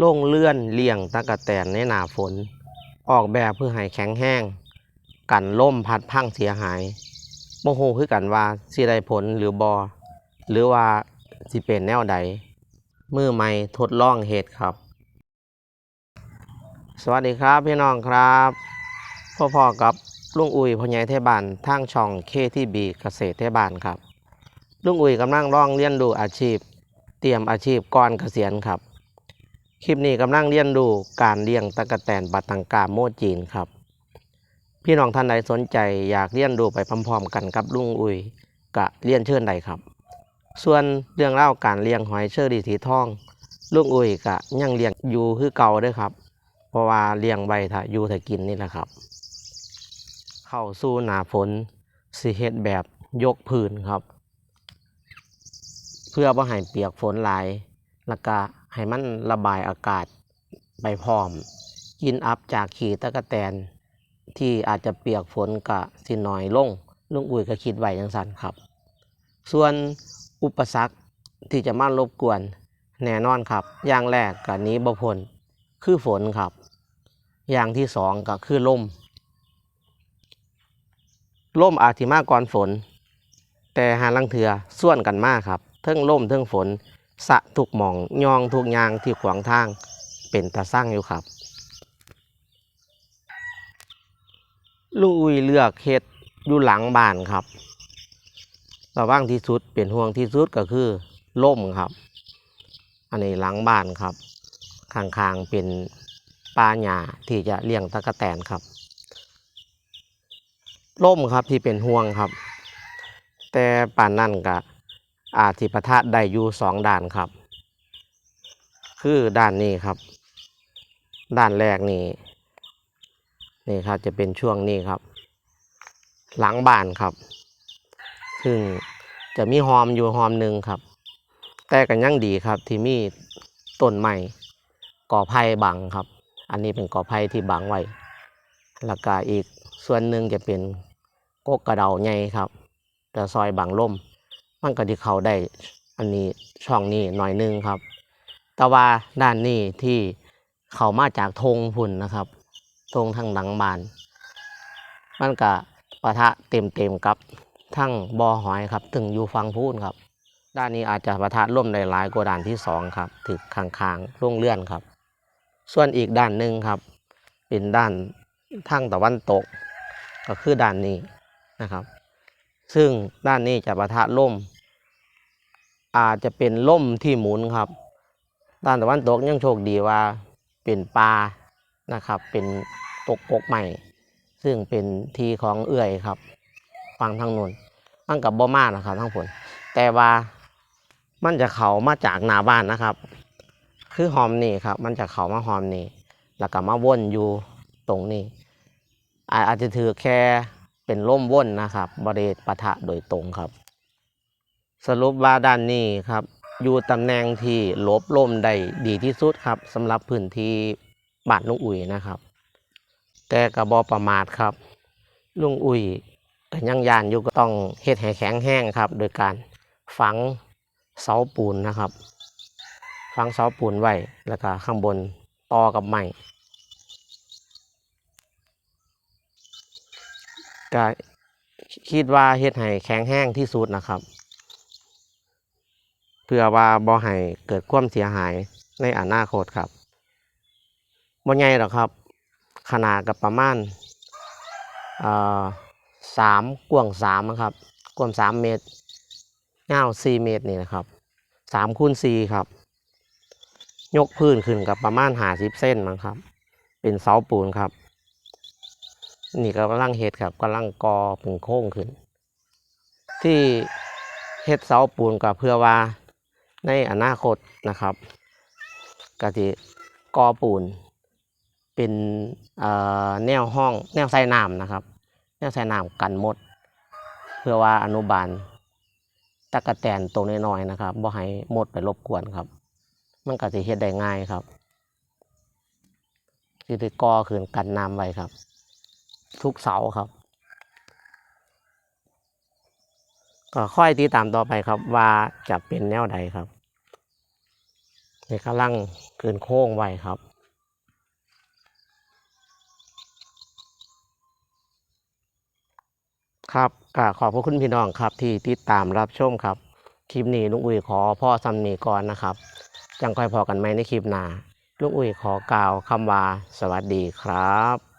โล่งเลื่อนเลี่ยงตะกะแตนในหนาฝน ออกแบบเพื่อให้แข็งแห้ง กันล่มพัดพังเสียหายโมโหคือกันว่าสิได้ผลหรือบอหรือว่าสิเป็นแนวใดมือไม่ทดลองเหตุครับ สวัสดีครับพี่น้องครับพ่อๆกับลุงอุ้ยพ่อใหญ่เทบานทางช่องเคที่บีเกษตรเทบานครับลุงอุ้ยกำลังลองเรียนดูอาชีพ เตรียมอาชีพก่อนเกษียณครับ คลิปนี้กำลังเรียนดูการเลี้ยงตะกะแตนปัดตังกาโมจีนครับ พี่น้องท่านใดสนใจอยากเรียนดูไปพร้อมๆกันกับลุงอุ้ยกะเรียนเชิญใดครับ ส่วนเรื่องเล่าการเลี้ยงหอยเชอรี่สีทองลุงอุ้ยกะยังเลี้ยงอยู่คือเก่าด้วยครับ เพราะว่าเลี้ยงใบถ้าอยู่ถ้ากินนี่แหละครับ เข้าสู่หนาฝนสิเฮ็ดแบบยกพื้นครับ เพื่อบ่ให้เปียกฝนหลายแล้วก็ ให้มันระบายอากาศไปพร้อม กินอัพจากขี่ตะกะแตน ที่อาจจะเปียกฝนกะสิน้อยลงลุงอุ้ยก็คิดไว้จังสันครับ ส่วนอุปสรรคที่จะมารบกวนแน่นอนครับ อย่างแรกก็หนี้บ่พ้นคือฝนครับ อย่างที่สองก็คือลมลมอาจสิมาก่อนฝน แต่หาลังเถือส่วนกันมากครับเทิงลมเทิงฝน สะทุกหม่องยองทุกยางที่ขวางทางเป็นตาสร้างอยู่ครับ ลุงอุ้ยเลือกเฮ็ดอยู่หลังบ้านครับระว่างที่สุดเป็นห่วงที่สุดก็คือล่มครับ อันนี้หลังบ้านครับข้างๆเป็นป่าหญ้าที่จะเลี้ยงตะกะแตนครับล่มครับที่เป็นห่วงครับ แต่ป่านนั่นก็ อาจสิปะทะได้อยู่สองด้านครับ คือด้านนี้ครับ ด้านแรกนี่นี่ครับจะเป็นช่วงนี้ครับ หลังบ้านครับ ซึ่งจะมีหอมอยู่หอมหนึ่งครับ แต่กันยังดีครับที่มีต้นใหม่ก่อไผ่บังครับ อันนี้เป็นก่อไผ่ที่บังไว้แล้วก็อีกส่วนหนึ่งจะเป็นกกกระเดาใหญ่ครับ แต่ซอยบังล่ม มันก็ที่เขาได้อันนี้ช่องนี้หน่อยหนึงครับ แต่ว่าด้านนี้ที่เขามาจากธงพุ่นนะครับตรงทางหลังบาน มันก็ปะทะเต็มเต็มๆกับทั้งบอหอยครับ ถึงอยู่ฟังพูนครับ ด้านนี้อาจจะปะทะร่วมได้หลายกว่าด้านที่สองครับถึกข้างๆร่วงเลื่อนครับ ส่วนอีกด้านหนึ่งครับ เป็นด้านทางตะวันตก ก็คือด้านนี้นะครับ ซึ่งด้านนี้จะปะทะล่ม อาจจะเป็นล่มที่หมุนครับ ด้านตะวันตกยังโชคดีว่าเป็นปลานะครับ เป็นตกปกใหม่ ซึ่งเป็นทีของเอื่อยครับ ฟังทางนู้นมันกับบ่มานะครับทั้งผล แต่ว่ามันจะเขามาจากหน้าบ้านนะครับ คือหอมนี่ครับ มันจะเขามาหอมนี่ แล้วก็มาว่นอยู่ตรงนี้ อาอาจจะถือแค่เป็นล่มว่นนะครับบริเวณปะทะโดยตรงครับ สรุปว่าด้านนี้ครับ อยู่ตำแหน่งที่หลบลมได้ดีที่สุดครับสำหรับพื้นที่บ้านลุงอุ่ยนะครับ แต่กระบอประมาทครับ ลุงอุ่ยก็ยังยานอยู่ก็ต้องเฮ็ดให้แข็งแห้งครับ โดยการฝังเสาปูนนะครับ ฝังเสาปูนไว้แล้วก็ข้างบนต่อกับไม้ก็คิดว่าเฮ็ดให้แข็งแห้งที่สุดนะครับ เพื่อว่าบ่ให้เกิดความเสียหายในอนาคตครับบ่ใหญ่หรอกครับ ขนาดกับประมาณสามกว้างสามครับกว้างสามเมตรยาวสี่เมตรนี่นะครับสามคูณสี่ครับ ยกพื้นขึ้นกับประมาณหาสิบเส้นมั้งครับ เป็นเสาปูนครับ นี่ก็กำลังเฮ็ดครับกำลังกอเป็นโค้งขึ้น ที่เฮ็ดเสาปูนก็เพื่อว่า ในอนาคตนะครับก็ที่กอปูน เป็นเอ่อแนวห้องแนวใส่น้ำนะครับ แนวใส่น้ำกันมด เพื่อว่าอนุบาลตะกะแตนตัวน้อยๆนะครับบ่ให้มดไปรบกวนครับ มันก็สิเฮ็ดได้ง่ายครับสิได้ก่อขึ้นกันน้ำไว้ครับ ทุกเสาครับ ก็ค่อยติดตามต่อไปครับ ว่าจะเป็นแนวใดครับในกำลังคืนโค้งไว้ครับครับกขอบพระคุณพี่น้องครับที่ติดตามรับชมครับ คลิปนี้ลุงอุ้ยขอพ่อซ้ำนีก่อนนะครับ จังค่อยพอกันไหมในคลิปหน้าลุงอุ้ยขอกล่าวคำว่าสวัสดีครับ